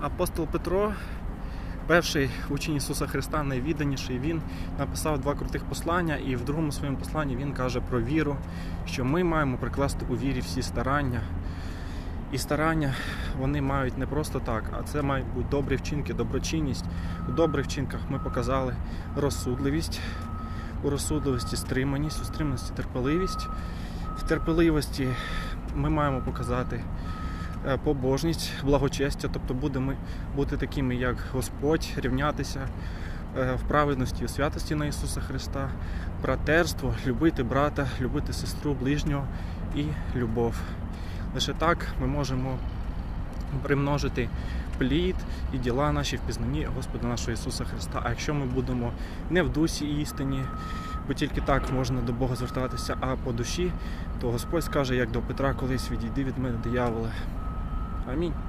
Апостол Петро, перший учень Ісуса Христа, найвідданіший, він написав два крутих послання, і в другому своєму посланні він каже про віру, що ми маємо прикласти у вірі всі старання. І старання вони мають не просто так, а це мають бути добрі вчинки, доброчинність. У добрих вчинках ми показали розсудливість, у розсудливості стриманість, у стриманості терпеливість. В терпеливості ми маємо показати побожність, благочестя, тобто будемо бути такими, як Господь, рівнятися е, в праведності і святості на Ісуса Христа, братерство, любити брата, любити сестру, ближнього і любов. Лише так ми можемо примножити плід і діла наші в пізнанні Господа нашого Ісуса Христа. А якщо ми будемо не в дусі істині, бо тільки так можна до Бога звертатися, а по душі, то Господь скаже, як до Петра колись відійди від мене, дияволе. Амінь.